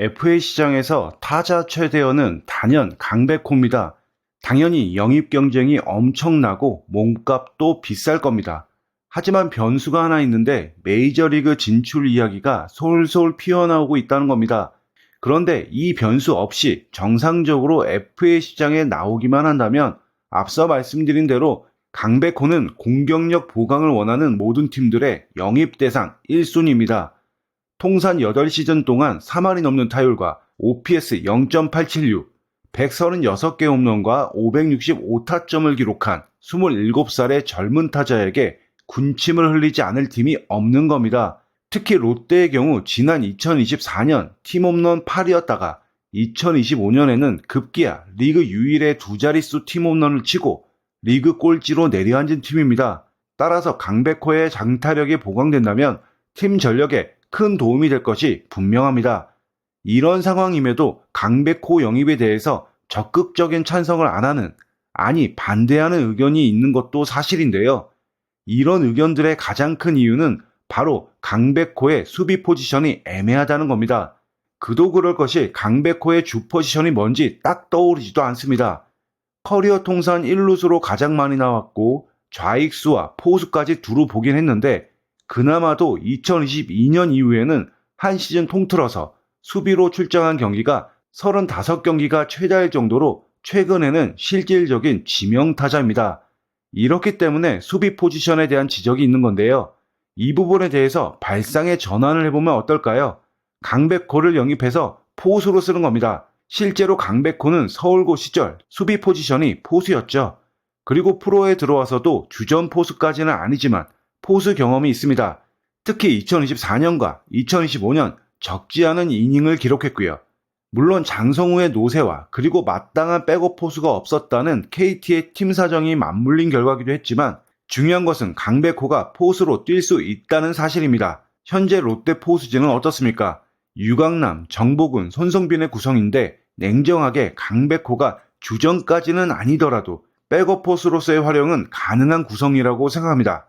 FA 시장에서 타자 최대어는 단연 강백호입니다. 당연히 영입 경쟁이 엄청나고 몸값도 비쌀 겁니다. 하지만 변수가 하나 있는데 메이저리그 진출 이야기가 솔솔 피어나오고 있다는 겁니다. 그런데 이 변수 없이 정상적으로 FA 시장에 나오기만 한다면 앞서 말씀드린 대로 강백호는 공격력 보강을 원하는 모든 팀들의 영입 대상 1순위입니다. 통산 8시즌 동안 3할이 넘는 타율과 OPS 0.876, 136개 홈런과 565타점을 기록한 27살의 젊은 타자에게 군침을 흘리지 않을 팀이 없는 겁니다. 특히 롯데의 경우 지난 2024년 팀 홈런 8위였다가 2025년에는 급기야 리그 유일의 두 자릿수 팀 홈런을 치고 리그 꼴찌로 내려앉은 팀입니다. 따라서 강백호의 장타력이 보강된다면 팀 전력에 큰 도움이 될 것이 분명합니다. 이런 상황임에도 강백호 영입에 대해서 적극적인 찬성을 안 하는, 아니 반대하는 의견이 있는 것도 사실인데요. 이런 의견들의 가장 큰 이유는 바로 강백호의 수비 포지션이 애매하다는 겁니다. 그도 그럴 것이 강백호의 주 포지션이 뭔지 딱 떠오르지도 않습니다. 커리어 통산 1루수로 가장 많이 나왔고 좌익수와 포수까지 두루 보긴 했는데 그나마도 2022년 이후에는 한 시즌 통틀어서 수비로 출장한 경기가 35경기가 최다일 정도로 최근에는 실질적인 지명 타자입니다. 이렇기 때문에 수비 포지션에 대한 지적이 있는 건데요. 이 부분에 대해서 발상의 전환을 해보면 어떨까요? 강백호를 영입해서 포수로 쓰는 겁니다. 실제로 강백호는 서울고 시절 수비 포지션이 포수였죠. 그리고 프로에 들어와서도 주전 포수까지는 아니지만 포수 경험이 있습니다. 특히 2024년과 2025년 적지 않은 이닝을 기록했고요. 물론 장성우의 노세와 그리고 마땅한 백업 포수가 없었다는 KT의 팀 사정이 맞물린 결과기도 했지만 중요한 것은 강백호가 포수로 뛸 수 있다는 사실입니다. 현재 롯데 포수진은 어떻습니까? 유강남, 정복은, 손성빈의 구성인데 냉정하게 강백호가 주전까지는 아니더라도 백업 포수로서의 활용은 가능한 구성이라고 생각합니다.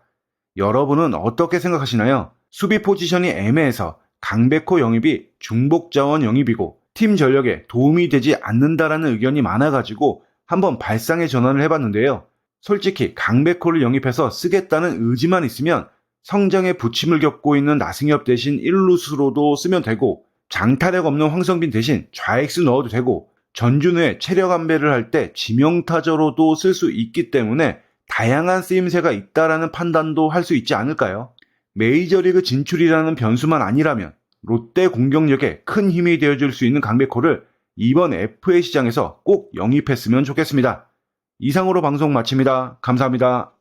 여러분은 어떻게 생각하시나요? 수비 포지션이 애매해서 강백호 영입이 중복 자원 영입이고 팀 전력에 도움이 되지 않는다라는 의견이 많아가지고 한번 발상의 전환을 해봤는데요. 솔직히 강백호를 영입해서 쓰겠다는 의지만 있으면 성장의 부침을 겪고 있는 나승엽 대신 1루수로도 쓰면 되고 장타력 없는 황성빈 대신 좌익수 넣어도 되고 전준우의 체력 안배를 할 때 지명타저로도 쓸 수 있기 때문에 다양한 쓰임새가 있다라는 판단도 할 수 있지 않을까요? 메이저리그 진출이라는 변수만 아니라면 롯데 공격력에 큰 힘이 되어줄 수 있는 강백호를 이번 FA 시장에서 꼭 영입했으면 좋겠습니다. 이상으로 방송 마칩니다. 감사합니다.